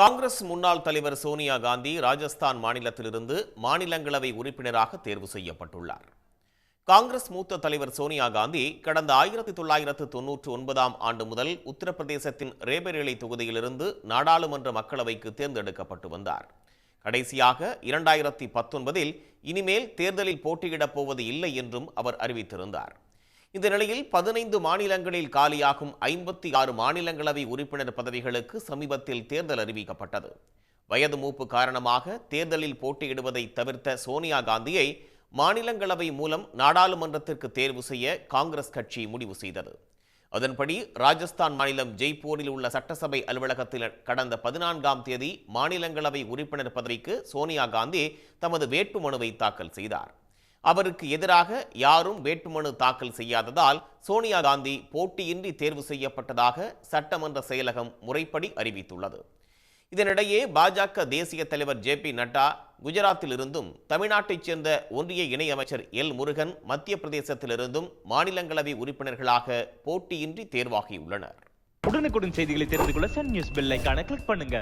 காங்கிரஸ் முன்னாள் தலைவர் சோனியா காந்தி ராஜஸ்தான் மாநிலத்திலிருந்து மாநிலங்களவை உறுப்பினராக தேர்வு செய்யப்பட்டுள்ளார். காங்கிரஸ் மூத்த தலைவர் சோனியா காந்தி கடந்த ஆயிரத்தி தொள்ளாயிரத்து தொன்னூற்று ஒன்பதாம் ஆண்டு முதல் உத்தரப்பிரதேசத்தின் ரேபரேலி தொகுதியிலிருந்து நாடாளுமன்ற மக்களவைக்கு தேர்ந்தெடுக்கப்பட்டு வந்தார். கடைசியாக இரண்டாயிரத்தி பத்தொன்பதில் இனிமேல் தேர்தலில் போட்டியிடப் போவது இல்லை என்றும் அவர் அறிவித்திருந்தார். இந்த நிலையில் பதினைந்து மாநிலங்களில் காலியாகும் ஐம்பத்தி ஆறு மாநிலங்களவை உறுப்பினர் பதவிகளுக்கு சமீபத்தில் தேர்தல் அறிவிக்கப்பட்டது. வயது மூப்பு காரணமாக தேர்தலில் போட்டியிடுவதை தவிர்த்த சோனியா காந்தியை மாநிலங்களவை மூலம் நாடாளுமன்றத்திற்கு தேர்வு செய்ய காங்கிரஸ் கட்சி முடிவு செய்தது. அதன்படி ராஜஸ்தான் மாநிலம் ஜெய்ப்பூரில் உள்ள சட்டசபை அலுவலகத்தில் கடந்த பதினான்காம் தேதி மாநிலங்களவை உறுப்பினர் பதவிக்கு சோனியா காந்தி தமது வேட்புமனுவை தாக்கல் செய்தார். அவருக்கு எதிராக யாரும் வேட்புமனு தாக்கல் செய்யாததால் சோனியா காந்தி போட்டியின்றி தேர்வு செய்யப்பட்டதாக சட்டமன்ற செயலகம் முறைப்படி அறிவித்துள்ளது. இதனிடையே பாஜக தேசிய தலைவர் ஜே பி நட்டா குஜராத்திலிருந்தும் தமிழ்நாட்டைச் சேர்ந்த ஒன்றிய இணையமைச்சர் எல் முருகன் மத்திய பிரதேசத்திலிருந்தும் மாநிலங்களவை உறுப்பினர்களாக போட்டியின்றி தேர்வாகியுள்ளனர். உடனுக்குடன் செய்திகளை தெரிந்து கொள்ள சன் நியூஸ் பெல் ஐகானை கிளிக் பண்ணுங்க.